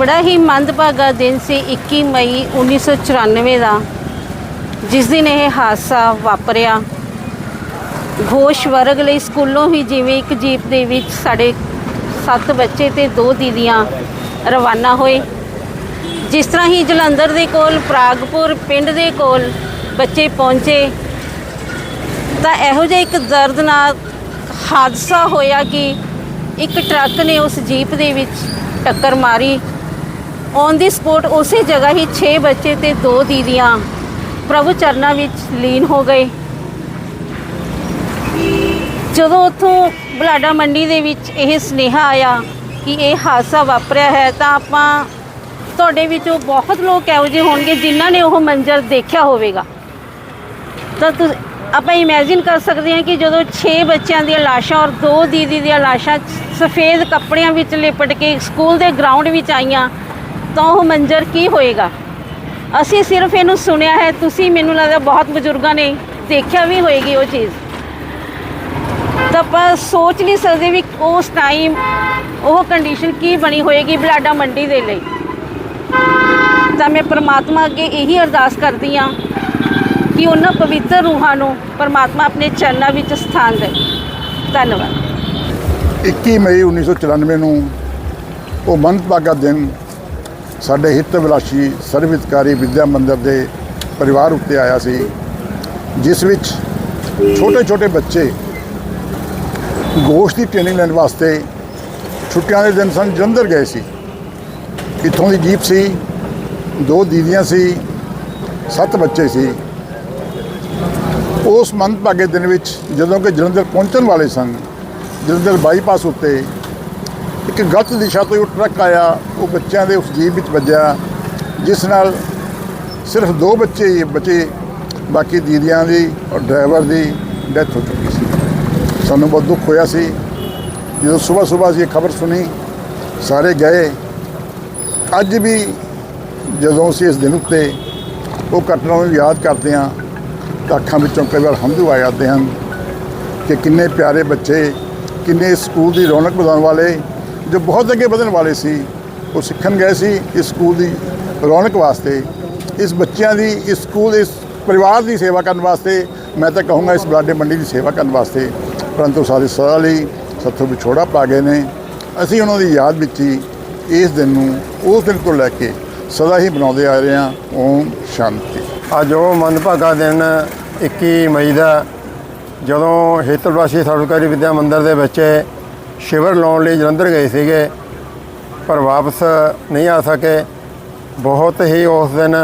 ਬੜਾ ਹੀ ਮੰਦਭਾਗਾ ਦਿਨ ਸੀ 21 ਮਈ 1994 ਦਾ, ਜਿਸ ਦਿਨ ਇਹ ਹਾਦਸਾ ਵਾਪਰਿਆ। ਘੋਸ਼ ਵਰਗ ਲਈ ਸਕੂਲੋਂ ਹੀ ਜਿਵੇਂ ਇੱਕ ਜੀਪ ਦੇ ਵਿੱਚ ਸਾਡੇ ਸੱਤ ਬੱਚੇ ਤੇ ਦੋ ਦੀਦੀਆਂ ਰਵਾਨਾ ਹੋਏ। ਜਿਸ ਤਰ੍ਹਾਂ ਹੀ ਜਲੰਧਰ ਦੇ ਕੋਲ, ਪ੍ਰਾਗਪੁਰ ਪਿੰਡ ਦੇ ਕੋਲ ਬੱਚੇ ਪਹੁੰਚੇ, ਤਾਂ ਇਹੋ ਜਿਹਾ ਇੱਕ ਦਰਦਨਾਕ ਹਾਦਸਾ ਹੋਇਆ ਕਿ ਇੱਕ ਟਰੱਕ ਨੇ ਉਸ ਜੀਪ ਦੇ ਵਿੱਚ ਟੱਕਰ ਮਾਰੀ। ਔਨ ਦੀ ਸਪੋਟ ਉਸੇ ਜਗ੍ਹਾ ਹੀ 6 ਬੱਚੇ ਤੇ ਦੋ ਦੀਦੀਆਂ। ਪ੍ਰਭੂ ਚਰਨਾਂ ਵਿੱਚ ਲੀਨ ਹੋ ਗਏ। ਜਦੋਂ ਉੱਥੋਂ ਬਲਾਡਾ ਮੰਡੀ ਦੇ ਵਿੱਚ ਇਹ ਸੁਨੇਹਾ ਆਇਆ ਕਿ ਇਹ ਹਾਦਸਾ ਵਾਪਰਿਆ ਹੈ, ਤਾਂ ਆਪਾਂ ਤੁਹਾਡੇ ਵਿੱਚੋਂ ਬਹੁਤ ਲੋਕ ਇਹੋ ਜਿਹੇ ਹੋਣਗੇ ਜਿਨ੍ਹਾਂ ਨੇ ਉਹ ਮੰਜ਼ਰ ਦੇਖਿਆ ਹੋਵੇਗਾ। ਤਾਂ ਤੁਸ ਆਪਾਂ ਇਮੇਜਿਨ ਕਰ ਸਕਦੇ ਹਾਂ ਕਿ ਜਦੋਂ 6 ਬੱਚਿਆਂ ਦੀਆਂ ਲਾਸ਼ਾਂ ਔਰ ਦੋ ਦੀਦੀ ਦੀਆਂ ਲਾਸ਼ਾਂ ਸਫੇਦ ਕੱਪੜਿਆਂ ਵਿੱਚ ਲਿਪਟ ਕੇ ਸਕੂਲ ਦੇ ਗਰਾਊਂਡ ਵਿੱਚ ਆਈਆਂ ਤਾਂ ਉਹ ਮੰਜ਼ਰ ਕੀ ਹੋਏਗਾ? ਅਸੀਂ ਸਿਰਫ ਇਹਨੂੰ ਸੁਣਿਆ ਹੈ, ਤੁਸੀਂ ਮੈਨੂੰ ਲੱਗਦਾ ਬਹੁਤ ਬਜ਼ੁਰਗਾਂ ਨੇ ਦੇਖਿਆ ਵੀ ਹੋਏਗੀ ਉਹ ਚੀਜ਼। ਤਾਂ ਆਪਾਂ ਸੋਚ ਨਹੀਂ ਸਕਦੇ ਵੀ ਉਸ ਟਾਈਮ ਉਹ ਕੰਡੀਸ਼ਨ ਕੀ ਬਣੀ ਹੋਏਗੀ ਬਲਾਡਾ ਮੰਡੀ ਦੇ ਲਈ। ਤਾਂ ਮੈਂ ਪ੍ਰਮਾਤਮਾ ਅੱਗੇ ਇਹੀ ਅਰਦਾਸ ਕਰਦੀ ਹਾਂ ਕਿ ਉਹਨਾਂ ਪਵਿੱਤਰ ਰੂਹਾਂ ਨੂੰ ਪਰਮਾਤਮਾ ਆਪਣੇ ਚਰਨਾਂ ਵਿੱਚ ਸਥਾਨ ਦੇ। ਧੰਨਵਾਦ। 21 ਮਈ 1994 ਨੂੰ ਉਹ ਮੰਦਭਾਗਾ ਦਿਨ ਸਾਡੇ ਹਿੱਤ ਵਿਲਾਸੀ ਸਰਵਿਤਕਾਰੀ ਵਿਦਿਆ ਮੰਦਰ ਦੇ ਪਰਿਵਾਰ ਉੱਤੇ ਆਇਆ ਸੀ, ਜਿਸ ਵਿੱਚ ਛੋਟੇ ਛੋਟੇ ਬੱਚੇ ਗੋਸ਼ਤ ਦੀ ਟ੍ਰੇਨਿੰਗ ਲੈਣ ਵਾਸਤੇ ਛੁੱਟੀਆਂ ਦੇ ਦਿਨ ਸਨ, ਜਲੰਧਰ ਗਏ ਸੀ। ਇੱਥੋਂ ਦੀ ਜੀਪ ਸੀ, ਦੋ ਦੀਦੀਆਂ ਸੀ, ਸੱਤ ਬੱਚੇ ਸੀ। ਉਸ ਮੰਦਭਾਗੇ ਦਿਨ ਵਿੱਚ ਜਦੋਂ ਕਿ ਜਲੰਧਰ ਪਹੁੰਚਣ ਵਾਲੇ ਸਨ, ਜਲੰਧਰ ਬਾਈਪਾਸ ਉੱਤੇ ਇੱਕ ਗਲਤ ਦਿਸ਼ਾ ਤੋਂ ਉਹ ਟਰੱਕ ਆਇਆ, ਉਹ ਬੱਚਿਆਂ ਦੇ ਉਸ ਜੀਪ ਵਿੱਚ ਵੱਜਿਆ, ਜਿਸ ਨਾਲ ਸਿਰਫ ਦੋ ਬੱਚੇ ਹੀ ਬਚੇ, ਬਾਕੀ ਦੀਦੀਆਂ ਦੀ ਔਰ ਡਰਾਈਵਰ ਦੀ ਡੈਥ ਹੋ ਚੁੱਕੀ ਸੀ। ਸਾਨੂੰ ਬਹੁਤ ਦੁੱਖ ਹੋਇਆ ਸੀ। ਜਦੋਂ ਸਵੇਰ ਸਵੇਰ ਅਸੀਂ ਇਹ ਖਬਰ ਸੁਣੀ, ਸਾਰੇ ਗਏ। ਅੱਜ ਵੀ ਜਦੋਂ ਅਸੀਂ ਇਸ ਦਿਨ ਉੱਤੇ ਉਹ ਘਟਨਾ ਨੂੰ ਯਾਦ ਕਰਦੇ ਹਾਂ, ਤਾਂ ਅੱਖਾਂ ਵਿੱਚੋਂ ਕਈ ਵਾਰ ਹੰਝੂ ਆ ਜਾਂਦੇ ਹਨ ਕਿ ਕਿੰਨੇ ਪਿਆਰੇ ਬੱਚੇ, ਕਿੰਨੇ ਸਕੂਲ ਦੀ ਰੌਣਕ ਵਧਾਉਣ ਵਾਲੇ ਜੋ ਬਹੁਤ ਅੱਗੇ ਵਧਣ ਵਾਲੇ ਸੀ, ਉਹ ਸਿੱਖਣ ਗਏ ਸੀ ਇਸ ਸਕੂਲ ਦੀ ਰੌਣਕ ਵਾਸਤੇ। ਇਸ ਬੱਚਿਆਂ ਦੀ, ਇਸ ਸਕੂਲ, ਇਸ ਪਰਿਵਾਰ ਦੀ ਸੇਵਾ ਕਰਨ ਵਾਸਤੇ, ਮੈਂ ਤਾਂ ਕਹੂੰਗਾ ਇਸ ਬਲਾਡੇ ਮੰਡੀ ਦੀ ਸੇਵਾ ਕਰਨ ਵਾਸਤੇ। ਪਰੰਤੂ ਸਾਰੇ ਸਦਾ ਲਈ ਸੱਥੋਂ ਵਿਛੋੜਾ ਪਾ ਗਏ ਨੇ। ਅਸੀਂ ਉਹਨਾਂ ਦੀ ਯਾਦ ਵਿੱਚ ਹੀ ਇਸ ਦਿਨ ਨੂੰ, ਉਸ ਦਿਨ ਤੋਂ ਲੈ ਕੇ ਸਦਾ ਹੀ ਬਣਾਉਂਦੇ ਆ ਰਹੇ ਹਾਂ। ਓਮ ਸ਼ਾਂਤੀ। ਅੱਜ ਉਹ ਮੰਦਭਾਗਾ ਦਿਨ 21 ਮਈ ਦਾ, ਜਦੋਂ ਹੇਤਲਵਾਸੀ ਸਰਵਕਾਰੀ ਵਿਦਿਆ ਮੰਦਿਰ ਦੇ ਵਿੱਚ ਸ਼ਿਵਰ ਲਾਉਣ ਲਈ ਜਲੰਧਰ ਗਏ ਸੀਗੇ, ਪਰ ਵਾਪਸ ਨਹੀਂ ਆ ਸਕੇ। ਬਹੁਤ ਹੀ ਉਸ ਦਿਨ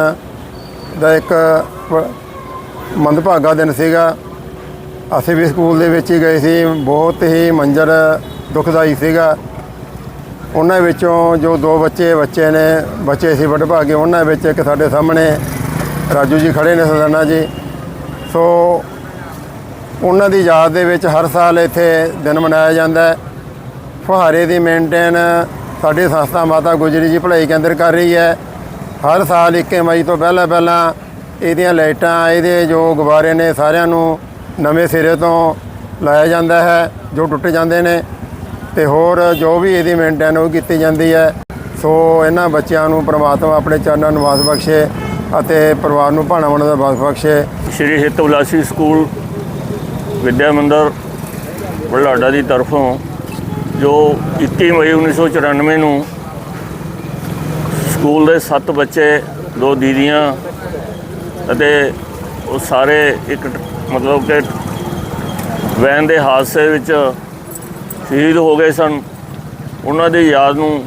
ਦਾ ਇੱਕ ਮੰਦਭਾਗਾ ਦਿਨ ਸੀਗਾ। ਅਸੀਂ ਵੀ ਸਕੂਲ ਦੇ ਵਿੱਚ ਹੀ ਗਏ ਸੀ। ਬਹੁਤ ਹੀ ਮੰਜ਼ਰ ਦੁਖਦਾਈ ਸੀਗਾ। ਉਹਨਾਂ ਵਿੱਚੋਂ ਜੋ ਦੋ ਬੱਚੇ ਬੱਚੇ ਨੇ, ਬੱਚੇ ਸੀ ਵਡਭਾਗੇ ਉਹਨਾਂ ਵਿੱਚ ਇੱਕ ਸਾਡੇ ਸਾਹਮਣੇ ਰਾਜੂ ਜੀ ਖੜੇ ਨੇ, ਸਦਾਨਾ ਜੀ। ਸੋ ਉਹਨਾਂ ਦੀ ਯਾਦ ਦੇ ਵਿੱਚ ਹਰ ਸਾਲ ਇੱਥੇ ਦਿਨ ਮਨਾਇਆ ਜਾਂਦਾ ਹੈ। ਫੁਹਾਰੇ ਦੀ ਮੇਨਟੇਨ ਸਾਡੀ ਸੰਸਥਾ ਮਾਤਾ ਗੁਜਰੀ ਜੀ ਭਲਾਈ ਕੇਂਦਰ ਕਰ ਰਹੀ ਹੈ। ਹਰ ਸਾਲ 21 ਮਈ ਤੋਂ ਪਹਿਲਾਂ ਪਹਿਲਾਂ ਇਹਦੀਆਂ ਲਾਈਟਾਂ, ਇਹਦੇ ਜੋ ਗੁਬਾਰੇ ਨੇ ਸਾਰਿਆਂ ਨੂੰ ਨਵੇਂ ਸਿਰੇ ਤੋਂ ਲਾਇਆ ਜਾਂਦਾ ਹੈ, ਜੋ ਟੁੱਟ ਜਾਂਦੇ ਨੇ ਤੇ ਹੋਰ ਜੋ ਵੀ ਇਹਦੀ ਮੇਨਟੇਨ ਉਹ ਕੀਤੀ ਜਾਂਦੀ ਹੈ। ਸੋ ਇਹਨਾਂ ਬੱਚਿਆਂ ਨੂੰ ਪ੍ਰਮਾਤਮਾ ਆਪਣੇ ਚਰਨਾਂ ਨੂੰ ਵਾਸ ਬਖਸ਼ੇ ਅਤੇ ਪਰਿਵਾਰ ਨੂੰ ਭਾਣਾ ਬਣਨ ਦਾ ਵਾਸ ਬਖਸ਼ੇ। ਸ਼੍ਰੀ ਹਿੱਤ ਉਲਾਸ਼ੀ ਸਕੂਲ, ਵਿਦਿਆ ਮੰਦਰ ਬੁਢਲਾਡਾ ਦੀ ਤਰਫੋਂ ਜੋ 21 ਮਈ 1994 ਨੂੰ ਸਕੂਲ ਦੇ 7 ਬੱਚੇ, ਦੋ ਦੀਦੀਆਂ ਅਤੇ ਉਹ ਸਾਰੇ ਇੱਕ ਮਤਲਬ ਕਿ ਵੈਨ ਦੇ ਹਾਦਸੇ ਵਿੱਚ ਸ਼ਹੀਦ ਹੋ ਗਏ ਸਨ। ਉਹਨਾਂ ਦੀ ਯਾਦ ਨੂੰ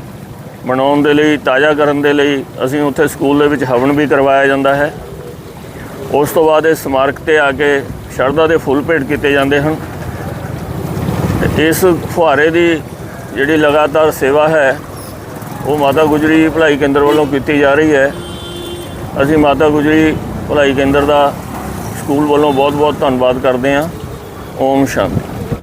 ਮਨਾਉਣ ਦੇ ਲਈ, ਤਾਜ਼ਾ ਕਰਨ ਦੇ ਲਈ ਅਸੀਂ ਉੱਥੇ ਸਕੂਲ ਦੇ ਵਿੱਚ ਹਵਨ ਵੀ ਕਰਵਾਇਆ ਜਾਂਦਾ ਹੈ। ਉਸ ਤੋਂ ਬਾਅਦ ਇਹ ਸਮਾਰਕ ਤੇ ਆ ਕੇ ਸ਼ਰਧਾ ਦੇ ਫੁੱਲ ਭੇਟ ਕੀਤੇ ਜਾਂਦੇ ਹਨ। ਇਸ ਫੁਹਾਰੇ ਦੀ ਜਿਹੜੀ ਲਗਾਤਾਰ ਸੇਵਾ ਹੈ, ਉਹ ਮਾਤਾ ਗੁਜਰੀ ਭਲਾਈ ਕੇਂਦਰ ਵੱਲੋਂ ਕੀਤੀ ਜਾ ਰਹੀ ਹੈ। ਅਸੀਂ ਮਾਤਾ ਗੁਜਰੀ ਭਲਾਈ ਕੇਂਦਰ ਦਾ ਸਕੂਲ ਵੱਲੋਂ ਬਹੁਤ-ਬਹੁਤ ਧੰਨਵਾਦ ਕਰਦੇ ਹਾਂ। ਓਮ ਸ਼ਾਂਤੀ।